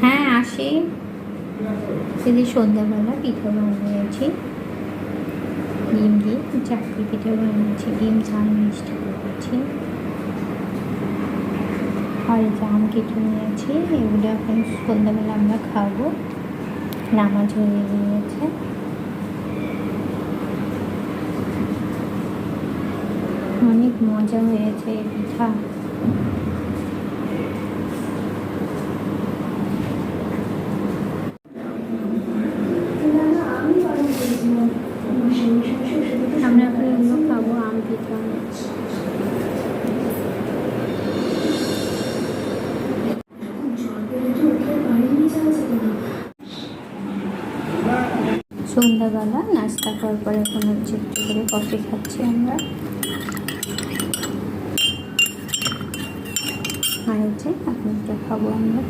হ্যাঁ আসি। দিদি সন্ধ্যাবেলা পিঠে বানিয়েছি। ডিম দিয়ে চাকরি পিঠে বানিয়েছি। ডিম ঝাল মিষ্টি করেছি। আর জাম কেটে নিয়েছি, এগুলো এখন সন্ধ্যাবেলা আমরা খাব। নামাজ হয়ে গিয়েছে। অনেক মজা হয়েছে পিঠা। আমরা খাব, আম পিঠা। সন্ধ্যাবেলা নাস্তা করার পরে এখন হচ্ছে একটু করে কফি খাচ্ছি আমরা। হচ্ছে এখন দেখাবো আমরা।